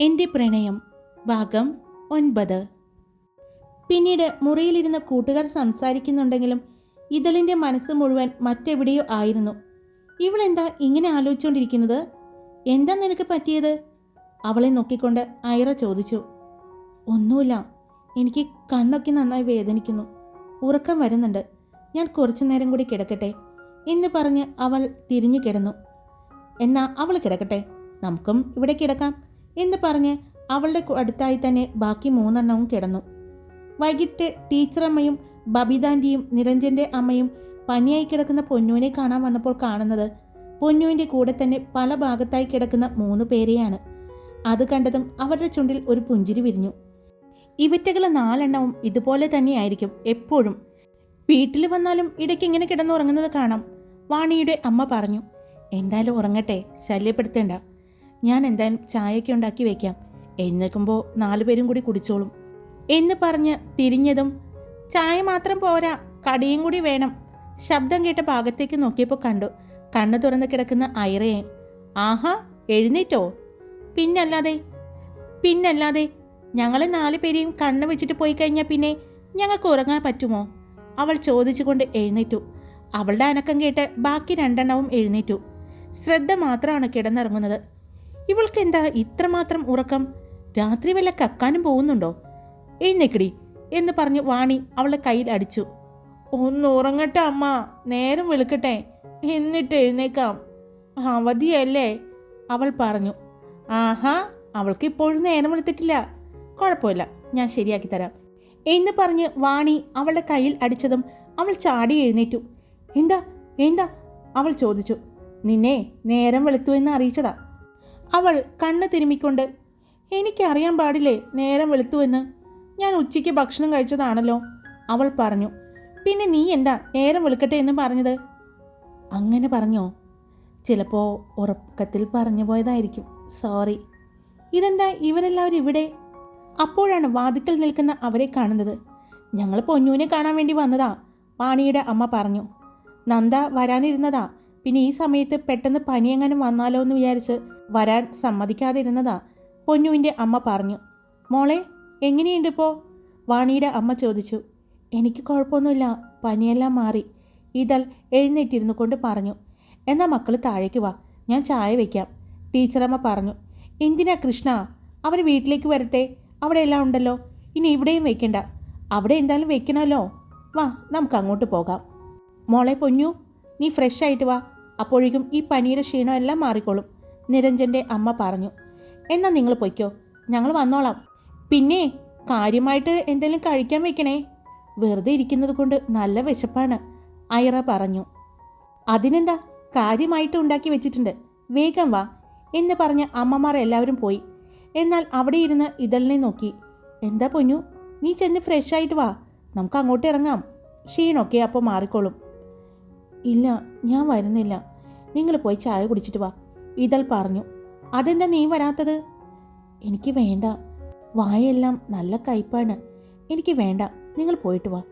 എന്റെ പ്രണയം ഭാഗം ഒൻപത്. പിന്നീട് മുറിയിലിരുന്ന് കൂട്ടുകാർ സംസാരിക്കുന്നുണ്ടെങ്കിലും ഇതളിന്റെ മനസ്സ് മുഴുവൻ മറ്റെവിടെയോ ആയിരുന്നു. ഇവളെന്താ ഇങ്ങനെ ആലോചിച്ചുകൊണ്ടിരിക്കുന്നത് എന്താ നിനക്ക് പറ്റിയത്? അവളെ നോക്കിക്കൊണ്ട് ഐറ ചോദിച്ചു. ഒന്നുമില്ല എനിക്ക് കണ്ണൊക്കെ നന്നായി വേദനിക്കുന്നു. ഉറക്കം വരുന്നുണ്ട്. ഞാൻ കുറച്ചു നേരം കൂടി കിടക്കട്ടെ എന്ന് പറഞ്ഞ് അവൾ തിരിഞ്ഞു കിടന്നു. എന്നാ അവൾ കിടക്കട്ടെ. നമുക്കും ഇവിടെ കിടക്കാം. എന്ന് പറഞ്ഞ് അവളുടെ അടുത്തായി തന്നെ ബാക്കി മൂന്നെണ്ണവും കിടന്നു. വൈകിട്ട് ടീച്ചറമ്മയും ബബിതാന്റെയും നിരഞ്ജന്റെ അമ്മയും പനിയായി കിടക്കുന്ന പൊന്നുവിനെ കാണാൻ വന്നപ്പോൾ കാണുന്നത് പൊന്നുവിന്റെ കൂടെ തന്നെ പല ഭാഗത്തായി കിടക്കുന്ന മൂന്ന് പേരെയാണ്. അത് കണ്ടതും അവരുടെ ചുണ്ടിൽ ഒരു പുഞ്ചിരി വിരിഞ്ഞു. ഇവറ്റകൾ നാലെണ്ണവും ഇതുപോലെ തന്നെയായിരിക്കും എപ്പോഴും. വീട്ടിൽ വന്നാലും ഇടയ്ക്ക് ഇങ്ങനെ കിടന്നുറങ്ങുന്നത് കാണാം വാണിയുടെ അമ്മ പറഞ്ഞു. എന്തായാലും ഉറങ്ങട്ടെ ശല്യപ്പെടുത്തേണ്ട. ഞാൻ എന്തായാലും ചായയൊക്കെ ഉണ്ടാക്കി വെക്കാം. എഴുന്നേൽക്കുമ്പോൾ നാലു പേരും കൂടി കുടിച്ചോളും. എന്ന് പറഞ്ഞ് തിരിഞ്ഞതും ചായ മാത്രം പോരാ കടിയും കൂടി വേണം. ശബ്ദം കേട്ട ഭാഗത്തേക്ക് നോക്കിയപ്പോൾ കണ്ടു കണ്ണു തുറന്ന് കിടക്കുന്ന ഐറയെ ആഹാ എഴുന്നേറ്റോ? പിന്നല്ലാതെ പിന്നല്ലാതെ ഞങ്ങൾ നാല് പേരെയും കണ്ണ് വെച്ചിട്ട് പോയി കഴിഞ്ഞാൽ പിന്നെ ഞങ്ങൾക്ക് ഉറങ്ങാൻ പറ്റുമോ? അവൾ ചോദിച്ചുകൊണ്ട് എഴുന്നേറ്റു. അവളുടെ അനക്കം കേട്ട് ബാക്കി രണ്ടെണ്ണവും എഴുന്നേറ്റു. ശ്രദ്ധ മാത്രമാണ് കിടന്നിറങ്ങുന്നത്. ഇവൾക്ക് എന്താ ഇത്രമാത്രം ഉറക്കം? രാത്രി വല്ല കക്കാനും പോകുന്നുണ്ടോ? എഴുന്നേക്കടി എന്ന് പറഞ്ഞ് വാണി അവളെ കയ്യിൽ അടിച്ചു. ഒന്ന് ഉറങ്ങട്ടെ അമ്മ നേരം വിളിക്കട്ടെ. എന്നിട്ട് എഴുന്നേക്കാം. അവധിയല്ലേ? അവൾ പറഞ്ഞു. ആഹാ അവൾക്ക് ഇപ്പോഴും നേരം വെളുത്തിട്ടില്ല. കുഴപ്പമില്ല ഞാൻ ശരിയാക്കി തരാം. എന്ന് പറഞ്ഞ് വാണി അവളുടെ കയ്യിൽ അടിച്ചതും അവൾ ചാടി എഴുന്നേറ്റു. എന്താ എന്താ? അവൾ ചോദിച്ചു. നിന്നെ നേരം വെളുത്തു എന്ന് അറിയിച്ചതാ. അവൾ കണ്ണ് തിരുമ്മിക്കൊണ്ട് എനിക്കറിയാൻ പാടില്ലേ നേരം വെളുത്തുവെന്ന്? ഞാൻ ഉച്ചയ്ക്ക് ഭക്ഷണം കഴിച്ചതാണല്ലോ. അവൾ പറഞ്ഞു പിന്നെ നീ എന്താ നേരം വെളുക്കട്ടെ എന്ന് പറഞ്ഞത്? അങ്ങനെ പറഞ്ഞോ. ചിലപ്പോൾ ഉറക്കത്തിൽ പറഞ്ഞു പോയതായിരിക്കും. സോറി. ഇതെന്താ ഇവരെല്ലാവരും ഇവിടെ? അപ്പോഴാണ് വാതിക്കൽ നിൽക്കുന്ന അവരെ കാണുന്നത്. ഞങ്ങൾ പൊന്നൂനെ കാണാൻ വേണ്ടി വന്നതാ വാണിയുടെ അമ്മ പറഞ്ഞു. നന്ദ വരാനിരുന്നതാ. പിന്നെ ഈ സമയത്ത് പെട്ടെന്ന് പനിയെങ്ങാനും വന്നാലോ എന്ന് വിചാരിച്ച് വരാൻ സമ്മതിക്കാതിരുന്നതാ പൊന്നുവിന്റെ അമ്മ പറഞ്ഞു. മോളെ എങ്ങനെയുണ്ട് ഇപ്പോൾ വാണിയുടെ അമ്മ ചോദിച്ചു. എനിക്ക് കുഴപ്പമൊന്നുമില്ല പനിയെല്ലാം മാറി. ഇതൽ എഴുന്നേറ്റിരുന്നു കൊണ്ട് പറഞ്ഞു. എന്നാൽ മക്കൾ താഴേക്ക് വാ ഞാൻ ചായ വയ്ക്കാം ടീച്ചറമ്മ പറഞ്ഞു. എന്തിനാ കൃഷ്ണ? അവർ വീട്ടിലേക്ക് വരട്ടെ. അവിടെ എല്ലാം ഉണ്ടല്ലോ. ഇനി ഇവിടെയും വെക്കണ്ട. അവിടെ എന്തായാലും വെക്കണമല്ലോ. വാ നമുക്ക് അങ്ങോട്ട് പോകാം. മോളെ പൊന്നു നീ ഫ്രഷ് ആയിട്ട് വാ. അപ്പോഴേക്കും ഈ പനിയുടെ ക്ഷീണം എല്ലാം മാറിക്കോളും. നിരഞ്ജന്റെ അമ്മ പറഞ്ഞു എന്നാൽ നിങ്ങൾ പൊയ്ക്കോ ഞങ്ങൾ വന്നോളാം. പിന്നെ കാര്യമായിട്ട് എന്തെങ്കിലും കഴിക്കാൻ വെക്കണേ? വെറുതെ ഇരിക്കുന്നത് കൊണ്ട് നല്ല വിശപ്പാണ് ഐറ പറഞ്ഞു. അതിനെന്താ? കാര്യമായിട്ട് ഉണ്ടാക്കി വെച്ചിട്ടുണ്ട്. വേഗം വാ എന്ന് പറഞ്ഞ് അമ്മമാർ എല്ലാവരും പോയി. എന്നാൽ അവിടെ ഇരുന്ന് ഇതളിനെ നോക്കി. എന്താ പൊന്നു നീ ചെന്ന് ഫ്രഷ് ആയിട്ട് വാ നമുക്ക് അങ്ങോട്ട് ഇറങ്ങാം. ഷീണൊക്കെ അപ്പോൾ മാറിക്കോളും. ഇല്ല ഞാൻ വരുന്നില്ല. നിങ്ങൾ പോയി ചായ കുടിച്ചിട്ട് വാ. ഇതൾ പറഞ്ഞു അതെന്താ നീ വരാത്തത്? എനിക്ക് വേണ്ട. വായെല്ലാം നല്ല കയ്പാണ്. എനിക്ക് വേണ്ട. നിങ്ങൾ പോയിട്ട് വാ.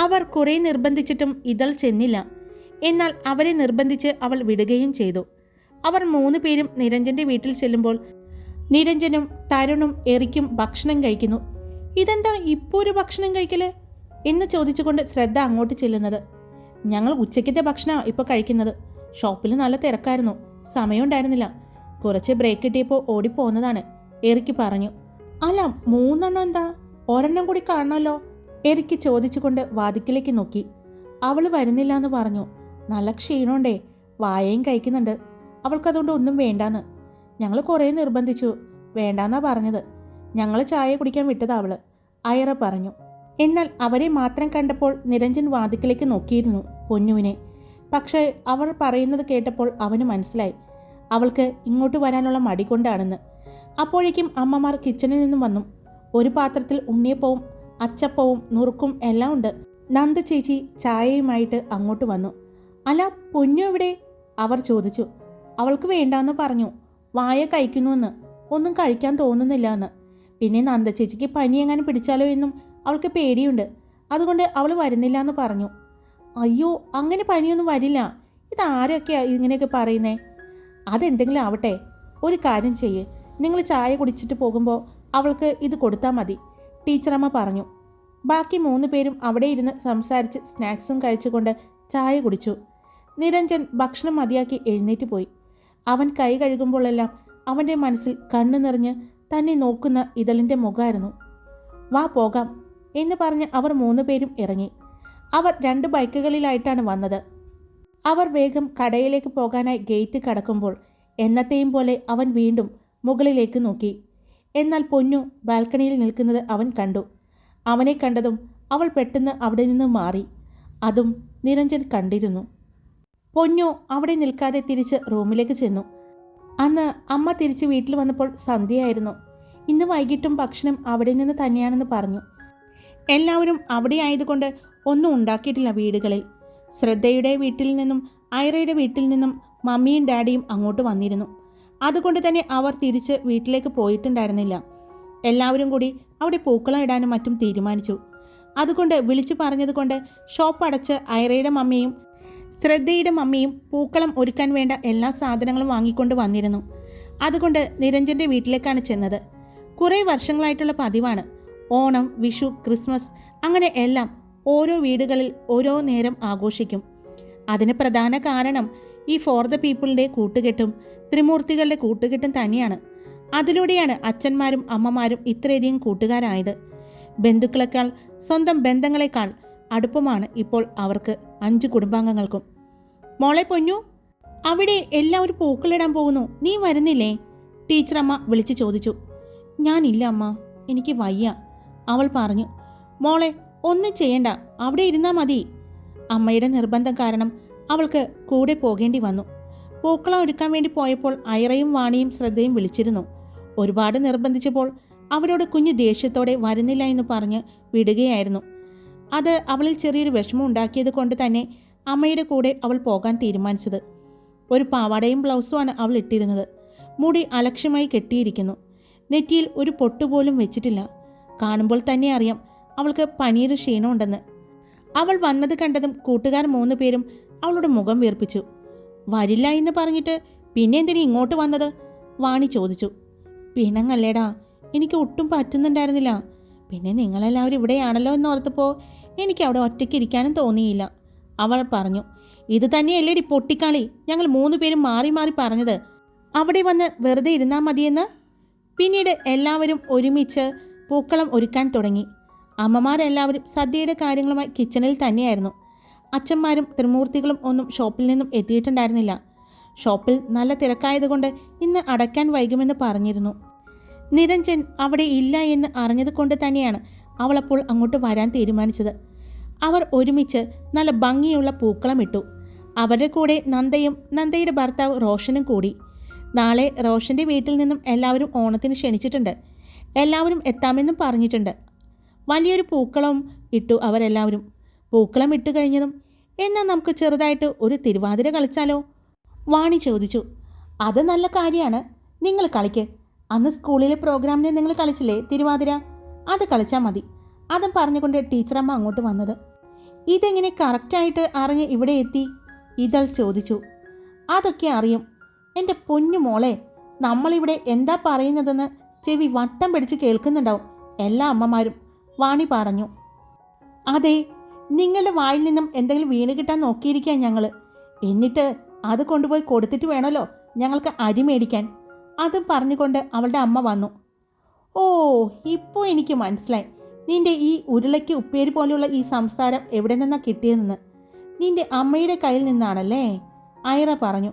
അവർ കുറേ നിർബന്ധിച്ചിട്ടും ഇതൾ ചെന്നില്ല. എന്നാൽ അവരെ നിർബന്ധിച്ച് അവൾ വിടുകയും ചെയ്തു. അവർ മൂന്ന് പേരും നിരഞ്ജന്റെ വീട്ടിൽ ചെല്ലുമ്പോൾ നിരഞ്ജനും തരുണും എറിക്കും ഭക്ഷണം കഴിക്കുന്നു. ഇതെന്താ ഇപ്പോൾ ഒരു ഭക്ഷണം കഴിക്കൽ? എന്ന് ചോദിച്ചുകൊണ്ട് ശ്രദ്ധ അങ്ങോട്ട് ചെല്ലുന്നത്. ഞങ്ങൾ ഉച്ചയ്ക്കത്തെ ഭക്ഷണമാണ് ഇപ്പോൾ കഴിക്കുന്നത്. ഷോപ്പിൽ നല്ല തിരക്കായിരുന്നു. സമയമുണ്ടായിരുന്നില്ല. കുറച്ച് ബ്രേക്ക് കിട്ടിയപ്പോൾ ഓടിപ്പോന്നതാണ് എറിക്ക് പറഞ്ഞു അല്ല മൂന്നെണ്ണം എന്താ? ഒരെണ്ണം കൂടി കാണണമല്ലോ? എറിക്ക് ചോദിച്ചുകൊണ്ട് വാതിക്കലേക്ക് നോക്കി. അവൾ വരുന്നില്ല എന്ന് പറഞ്ഞു. നല്ല ക്ഷീണമുണ്ടേ വായയും കഴിക്കുന്നുണ്ട്. അവൾക്കതുകൊണ്ട് ഒന്നും വേണ്ടാന്ന്. ഞങ്ങൾ കുറേ നിർബന്ധിച്ചു. വേണ്ടാന്നാ പറഞ്ഞത്. ഞങ്ങൾ ചായ കുടിക്കാൻ വിട്ടതാ അവൾ അയറ പറഞ്ഞു. എന്നാൽ അവരെ മാത്രം കണ്ടപ്പോൾ നിരഞ്ജൻ വാതിക്കലേക്ക് നോക്കിയിരുന്നു പൊന്നുവിനെ. പക്ഷേ അവർ പറയുന്നത് കേട്ടപ്പോൾ അവന് മനസ്സിലായി. അവൾക്ക് ഇങ്ങോട്ട് വരാനുള്ള മടി കൊണ്ടാണെന്ന്. അപ്പോഴേക്കും അമ്മമാർ കിച്ചണിൽ നിന്നും വന്നു. ഒരു പാത്രത്തിൽ ഉണ്ണിയപ്പവും അച്ചപ്പവും നുറുക്കും എല്ലാം ഉണ്ട്. നന്ദ ചേച്ചി ചായയുമായിട്ട് അങ്ങോട്ട് വന്നു. അല്ല പൊന്നു എവിടെ? അവർ ചോദിച്ചു. അവൾക്ക് വേണ്ടാന്ന് പറഞ്ഞു. വായ കഴിക്കുന്നുവെന്ന് ഒന്നും കഴിക്കാൻ തോന്നുന്നില്ല എന്ന് പിന്നെ നന്ദ ചേച്ചിക്ക് പനി എങ്ങാനും പിടിച്ചാലോ എന്നും അവൾക്ക് പേടിയുണ്ട്. അതുകൊണ്ട് അവൾ വരുന്നില്ല എന്ന് പറഞ്ഞു. അയ്യോ അങ്ങനെ പനിയൊന്നും വരില്ല. ഇതാരൊക്കെയാ ഇങ്ങനെയൊക്കെ പറയുന്നേ? അതെന്തെങ്കിലും ആവട്ടെ. ഒരു കാര്യം ചെയ്യ്. നിങ്ങൾ ചായ കുടിച്ചിട്ട് പോകുമ്പോൾ അവൾക്ക് ഇത് കൊടുത്താൽ മതി. ടീച്ചറമ്മ പറഞ്ഞു. ബാക്കി മൂന്ന് പേരും അവിടെ ഇരുന്ന് സംസാരിച്ച് സ്നാക്സും കഴിച്ചുകൊണ്ട് ചായ കുടിച്ചു. നിരഞ്ജൻ ഭക്ഷണം മതിയാക്കി എഴുന്നേറ്റ് പോയി. അവൻ കൈ കഴുകുമ്പോഴെല്ലാം അവന്റെ മനസ്സിൽ കണ്ണു നിറഞ്ഞ് തന്നെ നോക്കുന്ന ഇതളിന്റെ മുഖമായിരുന്നു വാ പോകാം എന്ന് പറഞ്ഞ് അവർ മൂന്ന് പേരും ഇറങ്ങി. അവർ രണ്ട് ബൈക്കുകളിലായിട്ടാണ് വന്നത്. അവർ വേഗം കടയിലേക്ക് പോകാനായി ഗേറ്റ് കടക്കുമ്പോൾ എന്നത്തെയും പോലെ അവൻ വീണ്ടും മുകളിലേക്ക് നോക്കി. എന്നാൽ പൊന്നു ബാൽക്കണിയിൽ നിൽക്കുന്നത് അവൻ കണ്ടു. അവനെ കണ്ടതും അവൾ പെട്ടെന്ന് അവിടെ നിന്ന് മാറി. അതും നിരഞ്ജൻ കണ്ടിരുന്നു. പൊന്നു അവിടെ നിൽക്കാതെ തിരിച്ച് റൂമിലേക്ക് ചെന്നു. അന്ന് അമ്മ തിരിച്ച് വീട്ടിൽ വന്നപ്പോൾ സന്ധ്യയായിരുന്നു. ഇന്ന് വൈകിട്ടും ഭക്ഷണം അവിടെ നിന്ന് തന്നെയാണെന്ന് പറഞ്ഞു. എല്ലാവരും അവിടെ ആയതുകൊണ്ട് ഒന്നും ഉണ്ടാക്കിയിട്ടില്ല വീടുകളിൽ. ശ്രദ്ധയുടെ വീട്ടിൽ നിന്നും ഐറയുടെ വീട്ടിൽ നിന്നും മമ്മിയും ഡാഡിയും അങ്ങോട്ട് വന്നിരുന്നു. അതുകൊണ്ട് തന്നെ അവർ തിരിച്ച് വീട്ടിലേക്ക് പോയിട്ടുണ്ടായിരുന്നില്ല. എല്ലാവരും കൂടി അവിടെ പൂക്കളം ഇടാനും മറ്റും തീരുമാനിച്ചു. അതുകൊണ്ട് വിളിച്ചു പറഞ്ഞതുകൊണ്ട് ഷോപ്പ് അടച്ച് ഐറയുടെ മമ്മിയും ശ്രദ്ധയുടെ മമ്മിയും പൂക്കളം ഒരുക്കാൻ വേണ്ട എല്ലാ സാധനങ്ങളും വാങ്ങിക്കൊണ്ട് വന്നിരുന്നു. അതുകൊണ്ട് നിരഞ്ജന്റെ വീട്ടിലേക്കാണ് ചെന്നത്. കുറേ വർഷങ്ങളായിട്ടുള്ള പതിവാണ്. ഓണം വിഷു ക്രിസ്മസ് അങ്ങനെ എല്ലാം ഓരോ വീടുകളിൽ ഓരോ നേരം ആഘോഷിക്കും. അതിന് പ്രധാന കാരണം ഈ ഫോർ ദ പീപ്പിളിന്റെ കൂട്ടുകെട്ടും ത്രിമൂർത്തികളുടെ കൂട്ടുകെട്ടും തന്നെയാണ്. അതിലൂടെയാണ് അച്ഛന്മാരും അമ്മമാരും ഇത്രയധികം കൂട്ടുകാരായത്. ബന്ധുക്കളെക്കാൾ സ്വന്തം ബന്ധങ്ങളെക്കാൾ അടുപ്പമാണ് ഇപ്പോൾ അവർക്ക് അഞ്ച് കുടുംബാംഗങ്ങൾക്കും. മോളെ പൊന്നു അവിടെ എല്ലാവരും പൂക്കളിടാൻ പോകുന്നു. നീ വരുന്നില്ലേ? ടീച്ചറമ്മ വിളിച്ചു ചോദിച്ചു. ഞാനില്ല അമ്മ എനിക്ക് വയ്യ. അവൾ പറഞ്ഞു മോളെ ഒന്നും ചെയ്യണ്ട അവിടെ ഇരുന്നാ മതി. അമ്മയുടെ നിർബന്ധം കാരണം അവൾക്ക് കൂടെ പോകേണ്ടി വന്നു. പൂക്കളം ഒരുക്കാൻ വേണ്ടി പോയപ്പോൾ ഐറയും വാണിയും ശ്രദ്ധയും വിളിച്ചിരുന്നു. ഒരുപാട് നിർബന്ധിച്ചപ്പോൾ അവരോട് കുഞ്ഞ് ദേഷ്യത്തോടെ വരുന്നില്ല എന്ന് പറഞ്ഞ് വിടുകയായിരുന്നു. അത് അവളിൽ ചെറിയൊരു വിഷമം ഉണ്ടാക്കിയത് കൊണ്ട് തന്നെ അമ്മയുടെ കൂടെ അവൾ പോകാൻ തീരുമാനിച്ചത്. ഒരു പാവാടയും ബ്ലൗസുമാണ് അവൾ ഇട്ടിരുന്നത്. മുടി അലക്ഷ്യമായി കെട്ടിയിരിക്കുന്നു. നെറ്റിയിൽ ഒരു പൊട്ടുപോലും വെച്ചിട്ടില്ല. കാണുമ്പോൾ തന്നെ അറിയാം അവൾക്ക് പനിയുടെ ക്ഷീണമുണ്ടെന്ന്. അവൾ വന്നത് കണ്ടതും കൂട്ടുകാർ മൂന്ന് പേരും അവളുടെ മുഖം വീർപ്പിച്ചു. വരില്ല എന്ന് പറഞ്ഞിട്ട് പിന്നെ എന്തിനു ഇങ്ങോട്ട് വന്നത്? വാണി ചോദിച്ചു. പിണങ്ങല്ലേടാ എനിക്ക് ഒട്ടും പറ്റുന്നുണ്ടായിരുന്നില്ല. പിന്നെ നിങ്ങളെല്ലാവരും ഇവിടെയാണല്ലോ എന്ന് എന്നോർത്തപ്പോൾ എനിക്ക് അവിടെ ഒറ്റയ്ക്ക് ഇരിക്കാനും തോന്നിയില്ല. അവൾ പറഞ്ഞു ഇത് തന്നെയല്ലേടി പൊട്ടിക്കാളി. ഞങ്ങൾ മൂന്ന് പേരും മാറി മാറി പറഞ്ഞത്. അവിടെ വന്ന് വെറുതെ ഇരുന്നാൽ മതിയെന്ന്? പിന്നീട് എല്ലാവരും ഒരുമിച്ച് പൂക്കളം ഒരുക്കാൻ തുടങ്ങി. അമ്മമാരെല്ലാവരും സദ്യയുടെ കാര്യങ്ങളുമായി കിച്ചണിൽ തന്നെയായിരുന്നു. അച്ഛന്മാരും ത്രിമൂർത്തികളും ഒന്നും ഷോപ്പിൽ നിന്നും എത്തിയിട്ടുണ്ടായിരുന്നില്ല. ഷോപ്പിൽ നല്ല തിരക്കായതുകൊണ്ട് ഇന്ന് അടയ്ക്കാൻ വൈകുമെന്ന് പറഞ്ഞിരുന്നു. നിരഞ്ജൻ അവിടെ ഇല്ല എന്ന് അറിഞ്ഞത് കൊണ്ട് തന്നെയാണ് അവളപ്പോൾ അങ്ങോട്ട് വരാൻ തീരുമാനിച്ചത്. അവർ ഒരുമിച്ച് നല്ല ഭംഗിയുള്ള പൂക്കളം ഇട്ടു. അവരുടെ കൂടെ നന്ദയും നന്ദയുടെ ഭർത്താവ് റോഷനും കൂടി. നാളെ റോഷന്റെ വീട്ടിൽ നിന്നും എല്ലാവരും ഓണത്തിന് ക്ഷണിച്ചിട്ടുണ്ട്. എല്ലാവരും എത്താമെന്നും പറഞ്ഞിട്ടുണ്ട്. വലിയൊരു പൂക്കളം ഇട്ടു അവരെല്ലാവരും. പൂക്കളം ഇട്ട് കഴിഞ്ഞതും എന്നാൽ നമുക്ക് ചെറുതായിട്ട് ഒരു തിരുവാതിര കളിച്ചാലോ? വാണി ചോദിച്ചു. അത് നല്ല കാര്യമാണ്. നിങ്ങൾ കളിക്ക്. അന്ന് സ്കൂളിലെ പ്രോഗ്രാമിന് നിങ്ങൾ കളിച്ചില്ലേ തിരുവാതിര? അത് കളിച്ചാൽ മതി. അതും പറഞ്ഞുകൊണ്ട് ടീച്ചറമ്മ അങ്ങോട്ട് വന്നത്. ഇതെങ്ങനെ കറക്റ്റായിട്ട് അറിഞ്ഞ് ഇവിടെ എത്തി? ഇതൾ ചോദിച്ചു. അതൊക്കെ അറിയും. എന്റെ പൊന്നു മോളെ നമ്മളിവിടെ എന്താ പറയുന്നതെന്ന് ചെവി വട്ടം പിടിച്ച് കേൾക്കുന്നുണ്ടാവും എല്ലാ അമ്മമാരും. വാണി പറഞ്ഞു. അതെ നിങ്ങളുടെ വായിൽ നിന്നും എന്തെങ്കിലും വീണ് കിട്ടാൻ നോക്കിയിരിക്കാൻ ഞങ്ങൾ എന്നിട്ട് അത് കൊണ്ടുപോയി കൊടുത്തിട്ട് വേണമല്ലോ ഞങ്ങൾക്ക് അരി മേടിക്കാൻ. അതും പറഞ്ഞുകൊണ്ട് അവളുടെ അമ്മ വന്നു. ഓ ഇപ്പോൾ എനിക്ക് മനസ്സിലായി. നിന്റെ ഈ ഉരുളയ്ക്ക് ഉപ്പേരി പോലെയുള്ള ഈ സംസാരം എവിടെ നിന്നാണ് കിട്ടിയതെന്ന്. നിന്റെ അമ്മയുടെ കയ്യിൽ നിന്നാണല്ലേ? ഐറ പറഞ്ഞു.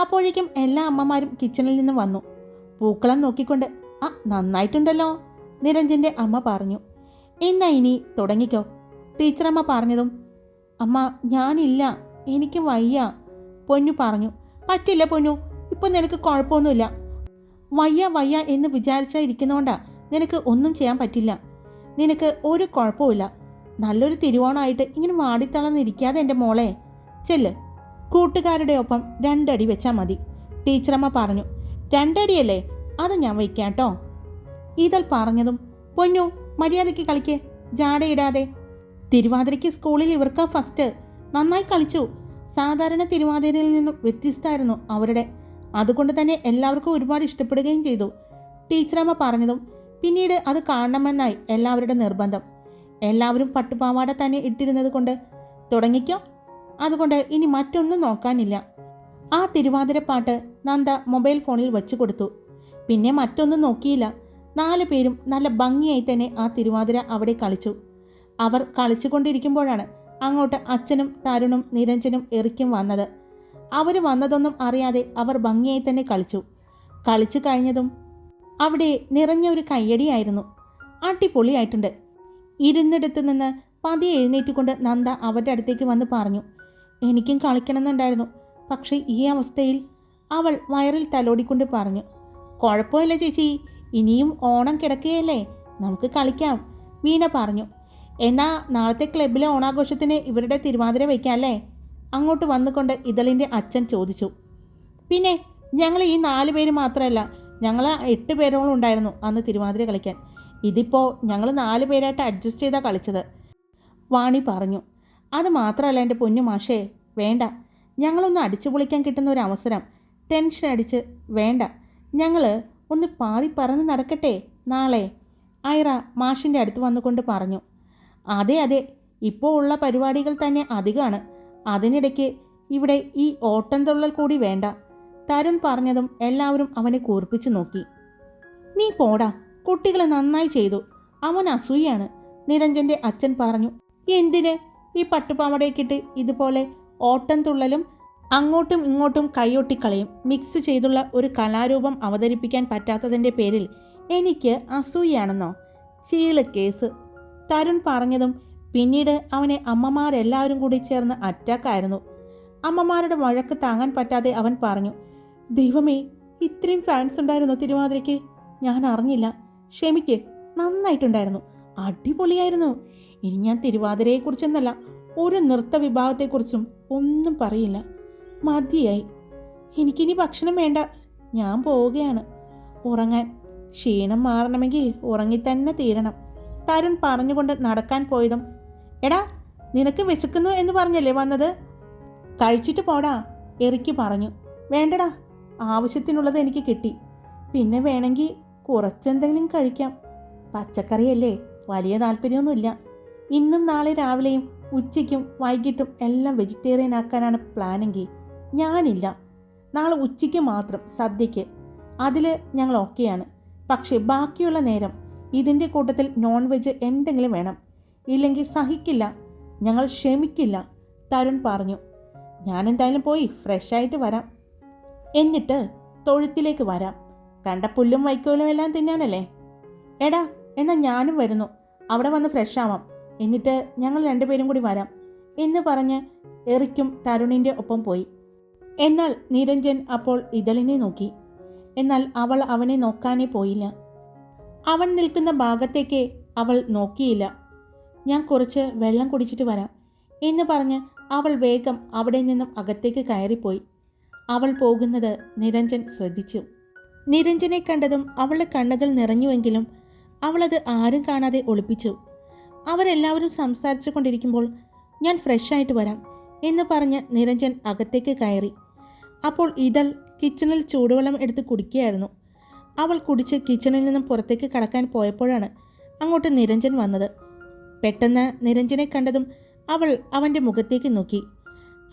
അപ്പോഴേക്കും എല്ലാ അമ്മമാരും കിച്ചണിൽ നിന്ന് വന്നു. പൂക്കളം നോക്കിക്കൊണ്ട് ആ നന്നായിട്ടുണ്ടല്ലോ നിരഞ്ജന്റെ അമ്മ പറഞ്ഞു. എന്നാ ഇനി? തുടങ്ങിക്കോ. ടീച്ചറമ്മ പറഞ്ഞതും അമ്മ ഞാനില്ല. എനിക്ക് വയ്യ. പൊന്നു പറഞ്ഞു. പറ്റില്ല പൊന്നു. ഇപ്പം നിനക്ക് കുഴപ്പമൊന്നുമില്ല. വയ്യ വയ്യ എന്ന് വിചാരിച്ചാ ഇരിക്കുന്നോണ്ടാ നിനക്ക് ഒന്നും ചെയ്യാൻ പറ്റില്ല. നിനക്ക് ഒരു കുഴപ്പമില്ല നല്ലൊരു തിരുവോണമായിട്ട് ഇങ്ങനെ വാടിത്തളന്നിരിക്കാതെ എന്റെ മോളെ. ചെല്ല്. കൂട്ടുകാരുടെ ഒപ്പം രണ്ടടി വെച്ചാൽ മതി. ടീച്ചറമ്മ പറഞ്ഞു രണ്ടടിയല്ലേ? അത് ഞാൻ വയ്ക്കാം കേട്ടോ. ഇതൽ പറഞ്ഞതും പൊന്നു മര്യാദയ്ക്ക് കളിക്ക്. ജാടയിടാതെ തിരുവാതിരയ്ക്ക് സ്കൂളിൽ ഇവർക്ക് ഫസ്റ്റ് നന്നായി കളിച്ചു. സാധാരണ തിരുവാതിരയിൽ നിന്നും വ്യത്യസ്തമായിരുന്നു അവരുടെ. അതുകൊണ്ട് തന്നെ എല്ലാവർക്കും ഒരുപാട് ഇഷ്ടപ്പെടുകയും ചെയ്തു. ടീച്ചറമ്മ പറഞ്ഞതും പിന്നീട് അത് കാണണമെന്നായി എല്ലാവരുടെ നിർബന്ധം. എല്ലാവരും പട്ടുപാവാട തന്നെ ഇട്ടിരുന്നത് കൊണ്ട് തുടങ്ങിക്കോ. അതുകൊണ്ട് ഇനി മറ്റൊന്നും നോക്കാനില്ല. ആ തിരുവാതിര പാട്ട് നന്ദ മൊബൈൽ ഫോണിൽ വെച്ചു കൊടുത്തു. പിന്നെ മറ്റൊന്നും നോക്കിയില്ല. നാല് പേരും നല്ല ഭംഗിയായി തന്നെ ആ തിരുവാതിര അവിടെ കളിച്ചു. അവർ കളിച്ചുകൊണ്ടിരിക്കുമ്പോഴാണ് അങ്ങോട്ട് അച്ഛനും തരുണും നിരഞ്ജനും എറിക്കും വന്നത്. അവർ വന്നതൊന്നും അറിയാതെ അവർ ഭംഗിയായി തന്നെ കളിച്ചു. കളിച്ചു കഴിഞ്ഞതും അവിടെ നിറഞ്ഞ ഒരു കയ്യടിയായിരുന്നു. അടിപൊളിയായിട്ടുണ്ട്. ഇരുന്നിടത്ത് നിന്ന് പതി എഴുന്നേറ്റുകൊണ്ട് നന്ദ അവരുടെ അടുത്തേക്ക് വന്ന് പറഞ്ഞു എനിക്കും കളിക്കണമെന്നുണ്ടായിരുന്നു. പക്ഷേ ഈ അവസ്ഥയിൽ അവൾ വയറിൽ തലോടിക്കൊണ്ട് പറഞ്ഞു കുഴപ്പമില്ല ചേച്ചി. ഇനിയും ഓണം കിടക്കുകയല്ലേ? നമുക്ക് കളിക്കാം. വീണ പറഞ്ഞു. എന്നാൽ നാളത്തെ ക്ലബിലെ ഓണാഘോഷത്തിന് ഇവരുടെ തിരുവാതിര വയ്ക്കാം അല്ലേ? അങ്ങോട്ട് വന്നുകൊണ്ട് ഇതളിന്റെ അച്ഛൻ ചോദിച്ചു. പിന്നെ ഞങ്ങൾ ഈ നാല് പേര് മാത്രമല്ല ഞങ്ങൾ എട്ട് പേരോളം ഉണ്ടായിരുന്നു അന്ന് തിരുവാതിര കളിക്കാൻ. ഇതിപ്പോൾ ഞങ്ങൾ നാല് പേരായിട്ട് അഡ്ജസ്റ്റ് ചെയ്താൽ കളിച്ചത്. വാണി പറഞ്ഞു. അത് മാത്രമല്ല എന്റെ പൊന്നു മാഷേ വേണ്ട. ഞങ്ങളൊന്ന് അടിച്ചു പൊളിക്കാൻ കിട്ടുന്ന ഒരു അവസരം. ടെൻഷൻ അടിച്ച് വേണ്ട. ഞങ്ങൾ ഒന്ന് പാതി പറന്ന് നടക്കട്ടെ നാളെ. ഐറ മാഷിന്റെ അടുത്ത് വന്നുകൊണ്ട് പറഞ്ഞു. അതെ അതെ. ഇപ്പോൾ ഉള്ള പരിപാടികൾ തന്നെ അധികമാണ് അതിനിടയ്ക്ക് ഇവിടെ ഈ ഓട്ടംതുള്ളൽ കൂടി വേണ്ട. തരുൺ പറഞ്ഞതും എല്ലാവരും അവനെ കൂർപ്പിച്ചു നോക്കി. നീ പോടാ. കുട്ടികളെ നന്നായി ചെയ്തു. അവൻ അസൂയാണ്. നിരഞ്ജന്റെ അച്ഛൻ പറഞ്ഞു എന്തിന്? ഈ പട്ടുപാവടയൊക്കിട്ട് ഇതുപോലെ ഓട്ടം തുള്ളലും അങ്ങോട്ടും ഇങ്ങോട്ടും കൈയൊട്ടിക്കളയും. മിക്സ് ചെയ്തുള്ള ഒരു കലാരൂപം അവതരിപ്പിക്കാൻ പറ്റാത്തതിന്റെ പേരിൽ എനിക്ക് അസൂയാണെന്നോ ചീള കേസ്. തരുൺ പറഞ്ഞതും പിന്നീട് അവനെ അമ്മമാരെല്ലാവരും കൂടി ചേർന്ന് അറ്റാക്കായിരുന്നു. അമ്മമാരുടെ വഴക്ക് താങ്ങാൻ പറ്റാതെ അവൻ പറഞ്ഞു ദൈവമേ ഇത്രയും ഫാൻസ് ഉണ്ടായിരുന്നു തിരുവാതിരയ്ക്ക്? ഞാൻ അറിഞ്ഞില്ല. ക്ഷമിക്ക് നന്നായിട്ടുണ്ടായിരുന്നു. അടിപൊളിയായിരുന്നു. ഇനി ഞാൻ തിരുവാതിരയെക്കുറിച്ചെന്നല്ല ഒരു നൃത്ത വിഭാഗത്തെക്കുറിച്ചും ഒന്നും പറയില്ല. മതിയായി. എനിക്കിനി ഭക്ഷണം വേണ്ട. ഞാൻ പോവുകയാണ്. ഉറങ്ങാൻ. ക്ഷീണം മാറണമെങ്കിൽ ഉറങ്ങി തന്നെ തീരണം. തരുൺ പറഞ്ഞുകൊണ്ട് നടക്കാൻ പോയതും എടാ നിനക്ക് വിശക്കുന്നു എന്ന് പറഞ്ഞല്ലേ വന്നത്? കഴിച്ചിട്ട് പോടാ എറിക്ക് പറഞ്ഞു. വേണ്ടടാ ആവശ്യത്തിനുള്ളത് എനിക്ക് കിട്ടി. പിന്നെ വേണമെങ്കിൽ കുറച്ചെന്തെങ്കിലും കഴിക്കാം. പച്ചക്കറിയല്ലേ വലിയ താല്പര്യമൊന്നുമില്ല. ഇന്നും നാളെ രാവിലെയും ഉച്ചയ്ക്കും വൈകിട്ടും എല്ലാം വെജിറ്റേറിയൻ ആക്കാനാണ് പ്ലാനെങ്കിൽ. ഞാനില്ല. നാളെ ഉച്ചയ്ക്ക് മാത്രം സദ്യയ്ക്ക്. അതിൽ ഞങ്ങൾ ഓക്കെയാണ്. പക്ഷേ ബാക്കിയുള്ള നേരം ഇതിന്റെ കൂട്ടത്തിൽ നോൺ വെജ് എന്തെങ്കിലും വേണം. ഇല്ലെങ്കിൽ സഹിക്കില്ല. ഞങ്ങൾ ക്ഷമിക്കില്ല തരുൺ പറഞ്ഞു. ഞാൻ എന്തായാലും പോയി ഫ്രഷായിട്ട് വരാം. എന്നിട്ട് തൊഴുത്തിലേക്ക് വരാം. കണ്ട പുല്ലും വൈക്കോലും എല്ലാം തിന്നാനല്ലേ? എടാ എന്നാൽ ഞാനും വരുന്നു. അവിടെ വന്ന് ഫ്രഷ് ആവാം. എന്നിട്ട് ഞങ്ങൾ രണ്ടുപേരും കൂടി വരാം. എന്ന് പറഞ്ഞ് എറിക്കും തരുണിന്റെ ഒപ്പം പോയി. എന്നാൽ നിരഞ്ജൻ അപ്പോൾ ഇതളിനെ നോക്കി. എന്നാൽ അവൾ അവനെ നോക്കാനേ പോയില്ല. അവൻ നിൽക്കുന്ന ഭാഗത്തേക്ക് അവൾ നോക്കിയില്ല. ഞാൻ കുറച്ച് വെള്ളം കുടിച്ചിട്ട് വരാം എന്ന് പറഞ്ഞ് അവൾ വേഗം അവിടെ നിന്നും അകത്തേക്ക് കയറിപ്പോയി. അവൾ പോകുന്നത് നിരഞ്ജൻ ശ്രദ്ധിച്ചു. നിരഞ്ജനെ കണ്ടതും അവളുടെ കണ്ണുകൾ നിറഞ്ഞുവെങ്കിലും അവളത് ആരും കാണാതെ ഒളിപ്പിച്ചു. അവരെല്ലാവരും സംസാരിച്ചു കൊണ്ടിരിക്കുമ്പോൾ ഞാൻ ഫ്രഷായിട്ട് വരാം എന്ന് പറഞ്ഞ് നിരഞ്ജൻ അകത്തേക്ക് കയറി. അപ്പോൾ ഇതൾ കിച്ചണിൽ ചൂടുവെള്ളം എടുത്ത് കുടിക്കുകയായിരുന്നു. അവൾ കുടിച്ച് കിച്ചണിൽ നിന്നും പുറത്തേക്ക് കടക്കാൻ പോയപ്പോഴാണ് അങ്ങോട്ട് നിരഞ്ജൻ വന്നത്. പെട്ടെന്ന് നിരഞ്ജനെ കണ്ടതും അവൾ അവന്റെ മുഖത്തേക്ക് നോക്കി.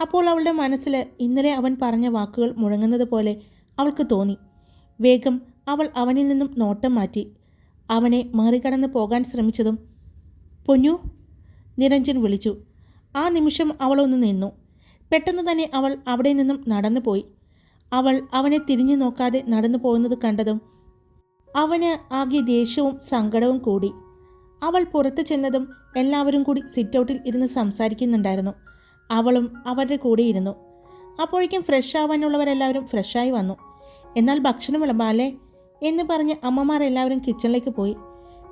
അപ്പോൾ അവളുടെ മനസ്സിൽ ഇന്നലെ അവൻ പറഞ്ഞ വാക്കുകൾ മുഴങ്ങുന്നത് പോലെ അവൾക്ക് തോന്നി. വേഗം അവൾ അവനിൽ നിന്നും നോട്ടം മാറ്റി. അവനെ മറികടന്ന് പോകാൻ ശ്രമിച്ചതും പൊന്നു നിരഞ്ജൻ വിളിച്ചു. ആ നിമിഷം അവളൊന്ന് നിന്നു. പെട്ടെന്ന് തന്നെ അവൾ അവിടെ നിന്നും നടന്നു പോയി അവൾ അവനെ തിരിഞ്ഞു നോക്കാതെ നടന്നു പോകുന്നത് കണ്ടതും അവന് ആകെ ദേഷ്യവും സങ്കടവും കൂടി. അവൾ പുറത്തു ചെന്നതും എല്ലാവരും കൂടി സിറ്റൗട്ടിൽ ഇരുന്ന് സംസാരിക്കുന്നുണ്ടായിരുന്നു. അവളും അവരുടെ കൂടെ ഇരുന്നു. അപ്പോഴേക്കും ഫ്രഷ് ആവാനുള്ളവരെല്ലാവരും ഫ്രഷായി വന്നു. എന്നാൽ ഭക്ഷണം വിളമ്പാലേ എന്ന് പറഞ്ഞ് അമ്മമാർ അമ്മമാരെല്ലാവരും കിച്ചണിലേക്ക് പോയി.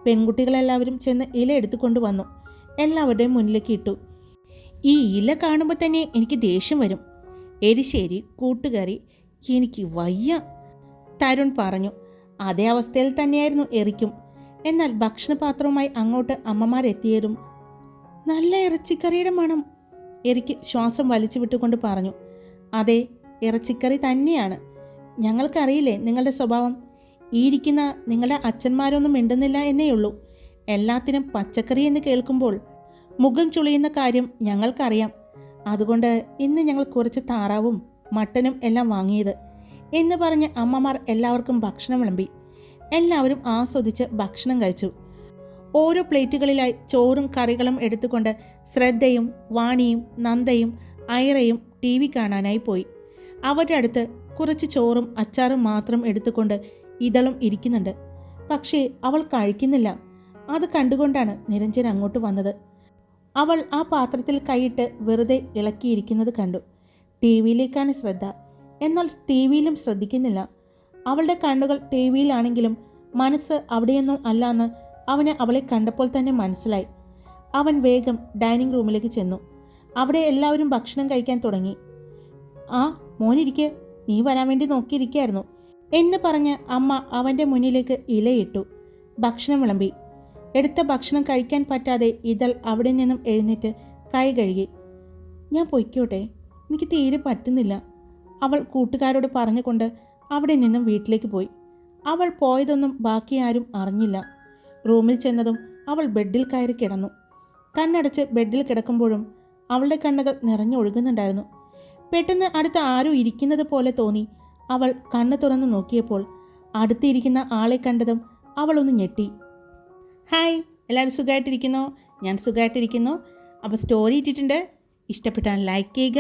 പെൺകുട്ടികളെല്ലാവരും ചെന്ന് ഇല എടുത്തുകൊണ്ട് വന്നു. എല്ലാവരുടെയും മുന്നിലേക്ക് ഇട്ടു. ഈ ഇല കാണുമ്പോൾ തന്നെ എനിക്ക് ദേഷ്യം വരും. എരിശ്ശേരി കൂട്ടുകറി എനിക്ക് വയ്യ. തരുൺ പറഞ്ഞു അതേ അവസ്ഥയിൽ തന്നെയായിരുന്നു എറിക്കും. എന്നാൽ ഭക്ഷണപാത്രവുമായി അങ്ങോട്ട് അമ്മമാരെത്തിയതും നല്ല ഇറച്ചിക്കറിയുടെ മണം. എരിക്ക് ശ്വാസം വലിച്ചു വിട്ടുകൊണ്ട് പറഞ്ഞു അതെ ഇറച്ചിക്കറി തന്നെയാണ്. ഞങ്ങൾക്കറിയില്ലേ നിങ്ങളുടെ സ്വഭാവം? ഈ ഇരിക്കുന്ന നിങ്ങളുടെ അച്ഛന്മാരൊന്നും മിണ്ടുന്നില്ല എന്നേ ഉള്ളൂ എല്ലാത്തിനും പച്ചക്കറി എന്ന് കേൾക്കുമ്പോൾ മുഖം ചുളിയുന്ന കാര്യം ഞങ്ങൾക്കറിയാം. അതുകൊണ്ട് ഇന്ന് ഞങ്ങൾ കുറച്ച് താറാവും മട്ടനും എല്ലാം വാങ്ങിയത്. എന്ന് പറഞ്ഞ് അമ്മമാർ എല്ലാവർക്കും ഭക്ഷണം വിളമ്പി. എല്ലാവരും ആസ്വദിച്ച് ഭക്ഷണം കഴിച്ചു. ഓരോ പ്ലേറ്റുകളിലായി ചോറും കറികളും എടുത്തുകൊണ്ട് ശ്രദ്ധയും വാണിയും നന്ദയും ഐറയും ടി വി കാണാനായി പോയി. അവരുടെ അടുത്ത് കുറച്ച് ചോറും അച്ചാറും മാത്രം എടുത്തുകൊണ്ട് ഇതളും ഇരിക്കുന്നുണ്ട്. പക്ഷേ അവൾ കഴിക്കുന്നില്ല. അത് കണ്ടുകൊണ്ടാണ് നിരഞ്ജൻ അങ്ങോട്ട് വന്നത്. അവൾ ആ പാത്രത്തിൽ കൈയിട്ട് വെറുതെ ഇളക്കിയിരിക്കുന്നത് കണ്ടു. ടി വിയിലേക്കാണ് ശ്രദ്ധ. എന്നാൽ ടി വിയിലും ശ്രദ്ധിക്കുന്നില്ല. അവളുടെ കണ്ണുകൾ ടി വിയിലാണെങ്കിലും മനസ്സ് അവിടെയൊന്നും അല്ലാന്ന് അവന് അവളെ കണ്ടപ്പോൾ തന്നെ മനസ്സിലായി. അവൻ വേഗം ഡൈനിങ് റൂമിലേക്ക് ചെന്നു. അവിടെ എല്ലാവരും ഭക്ഷണം കഴിക്കാൻ തുടങ്ങി. ആ മോനിരിക്കെ. നീ വരാൻ വേണ്ടി നോക്കിയിരിക്കായിരുന്നു. എന്ന് പറഞ്ഞ് അമ്മ അവന്റെ മുന്നിലേക്ക് ഇലയിട്ടു. ഭക്ഷണം വിളമ്പി. എടുത്ത ഭക്ഷണം കഴിക്കാൻ പറ്റാതെ ഇതൾ അവിടെ നിന്നും എഴുന്നേറ്റ് കൈ കഴുകി. ഞാൻ പൊയ്ക്കോട്ടെ. എനിക്ക് തീരെ പറ്റുന്നില്ല. അവൾ കൂട്ടുകാരോട് പറഞ്ഞുകൊണ്ട് അവിടെ നിന്നും വീട്ടിലേക്ക് പോയി. അവൾ പോയതൊന്നും ബാക്കി ആരും അറിഞ്ഞില്ല. റൂമിൽ ചെന്നതും അവൾ ബെഡിൽ കയറി കിടന്നു. കണ്ണടച്ച് ബെഡിൽ കിടക്കുമ്പോഴും അവളുടെ കണ്ണുകൾ നിറഞ്ഞൊഴുകുന്നുണ്ടായിരുന്നു. പെട്ടെന്ന് അടുത്ത് ആരോ ഇരിക്കുന്നത് പോലെ തോന്നി. അവൾ കണ്ണ് തുറന്നു നോക്കിയപ്പോൾ അടുത്തിരിക്കുന്ന ആളെ കണ്ടതും അവളൊന്ന് ഞെട്ടി. ഹായ് എല്ലാവരും സുഖമായിട്ടിരിക്കുന്നു? ഞാൻ സുഖമായിട്ടിരിക്കുന്നു. അപ്പോൾ സ്റ്റോറി ഇട്ടിട്ടുണ്ട്. ഇഷ്ടപ്പെട്ടാൽ ലൈക്ക് ചെയ്യുക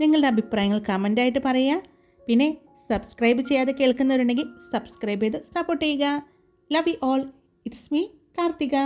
നിങ്ങളുടെ അഭിപ്രായങ്ങൾ കമന്റായിട്ട് പറയുക. പിന്നെ സബ്സ്ക്രൈബ് ചെയ്യാതെ കേൾക്കുന്നവരുണ്ടെങ്കിൽ സബ്സ്ക്രൈബ് ചെയ്ത് സപ്പോർട്ട് ചെയ്യുക. Love you all it's me Karthika.